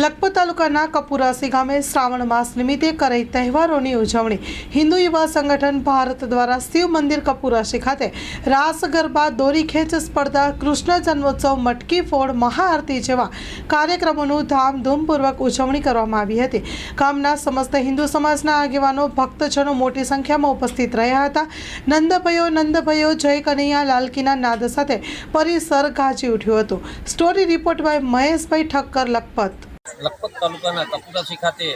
લખપત તાલુકાના કપુરાસી ગામે શ્રાવણ માસ નિમિત્તે કરાઈ તહેવારોની ઉજવણી. હિન્દુ યુવા સંગઠન ભારત દ્વારા શિવ મંદિર કપુરાસી ખાતે રાસ, ગરબા, દોરી સ્પર્ધા, કૃષ્ણ જન્મોત્સવ, મટકી ફોડ, મહાઆરતી જેવા કાર્યક્રમોનું ધામધૂમપૂર્વક ઉજવણી કરવામાં આવી હતી. ગામના સમસ્ત હિન્દુ સમાજના આગેવાનો, ભક્તજનો મોટી સંખ્યામાં ઉપસ્થિત રહ્યા હતા. નંદભયો નંદભયો જય કનૈયા લાલકીના નાદ સાથે પરિસર ગાજી ઉઠ્યું હતું. Story report by Maheshbhai Thakkar, Lakhpat. Lakhpat તાલુકાના કપુરાસી ખાતે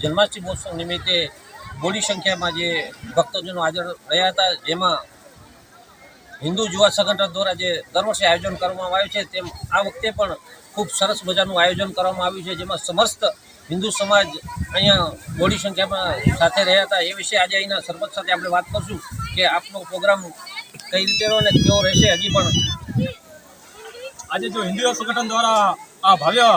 જન્માષ્ટમી મહોત્સવ નિમિત્તે મોટી સંખ્યામાં જે ભક્તજનો હાજર રહ્યા હતા, જેમાં હિન્દુ યુવા સંગઠન દ્વારા જે દર વર્ષે આયોજન કરવામાં આવ્યું છે, તેમ આ વખતે પણ ખૂબ સરસ મજાનું આયોજન કરવામાં આવ્યું છે, જેમાં સમસ્ત હિન્દુ સમાજ અહીંયા મોટી સંખ્યામાં સાથે રહ્યા હતા. એ વિશે આજે અહીંના સરપંચ સાથે આપણે વાત કરશું કે આપનો પ્રોગ્રામ કઈ રીતે અને કેવો રહેશે. હજી પણ આજે જો હિન્દુ સંગઠન દ્વારા આ ભવ્ય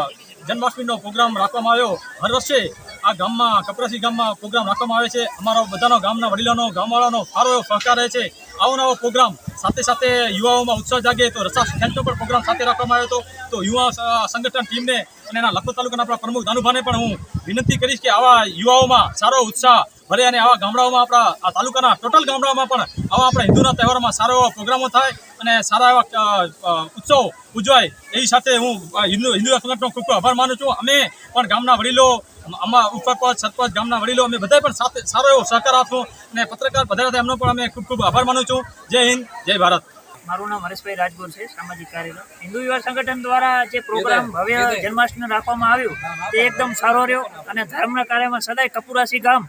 જન્માષ્ટમીનો પ્રોગ્રામ રાખવામાં આવ્યો. હર વર્ષે આ ગામમાં, કપરાસી ગામમાં પ્રોગ્રામ રાખવામાં આવે છે. અમારો બધાનો ગામના વડીલોનો, ગામવાળાનો સારો એવો સહકાર રહે છે. આવો નવો પ્રોગ્રામ. સાથે સાથે યુવાઓમાં ઉત્સાહ જાગે તો રસા ખેંચો પણ પ્રોગ્રામ સાથે રાખવામાં આવ્યો હતો. તો યુવા સંગઠન ટીમને અને એના લખપત તાલુકાના આપણા પ્રમુખ દાનુભાને પણ હું વિનંતી કરીશ કે આવા યુવાઓમાં સારો ઉત્સાહ ભલે અને આવા ગામડાઓમાં આપણા, આ તાલુકાના ટોટલ ગામડાઓમાં પણ આવા આપણા હિન્દુના તહેવારોમાં સારો એવા પ્રોગ્રામો થાય અને સારા એવા ઉત્સવ ઉજવાય એ સાથે હું હિન્દુ હિન્દુ સંગઠનનો ખૂબ આભાર માનું છું. અમે પણ ગામના વડીલો આમાં ઉપરપંચ સરપંચ ગામના વડીલો, અમે બધાય પણ સાથે સારો એવો સહકાર આપશું અને પત્રકાર બધા એમનો પણ અમે ખૂબ ખૂબ આભાર માનું છું. જય હિન્દ, જય ભારત. મારું નામ હરેશભાઈ રાજગોર છે સામાજિક કાર્યકર. હિન્દુ યુવા સંગઠન દ્વારા જે પ્રોગ્રામ ભવ્ય જન્માષ્ટમી રાખવામાં આવ્યું તે એકદમ સારો રહ્યો અને ધર્મના કાર્યમાં સદાય કપુરાસી ગામ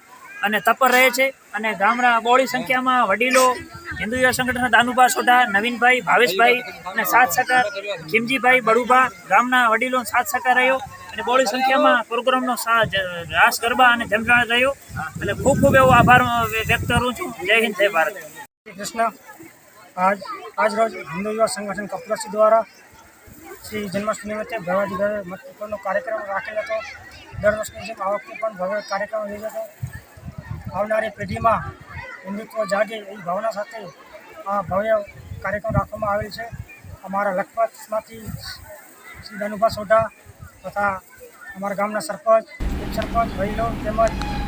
અને તપર રહે છે અને ગામના બહોળી સંખ્યામાં વડીલો હિન્દુ યુવા સંગઠનના દાનુભા સોઢા નવીનભાઈ ભાવેશભાઈ અને સાથ સકાર ખીમજીભાઈ બડુભા ગામના વડીલો સાથ સકાર રહ્યો અને બહોળી સંખ્યામાં પ્રોગ્રામનો રાસ ગરબા અને જમજાણ રહ્યો. એટલે ખૂબ ખૂબ એવો આભાર વ્યક્ત કરું છું. જય હિન્દ જય ભારત. કૃષ્ણ. આજ આજ રોજ હિન્દુ યુવા સંગઠન કપરાસી દ્વારા શ્રી જન્માષ્ટમી નિમિત્તે ભવાજી મતનો કાર્યક્રમ રાખેલ હતો. દર વર્ષની જેમ આ વખતે પણ ભવ્ય કાર્યક્રમ યોજાતો આવનારી પેઢીમાં હિન્દુત્વ જાગે એવી ભાવના સાથે આ ભવ્ય કાર્યક્રમ રાખવામાં આવેલ છે. અમારા લખપતમાંથી શ્રી ધનુભા સોઢા તથા અમારા ગામના સરપંચ ઉપસરપંચ વડીલો તેમજ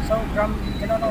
સૌ ગ્રામજનોનો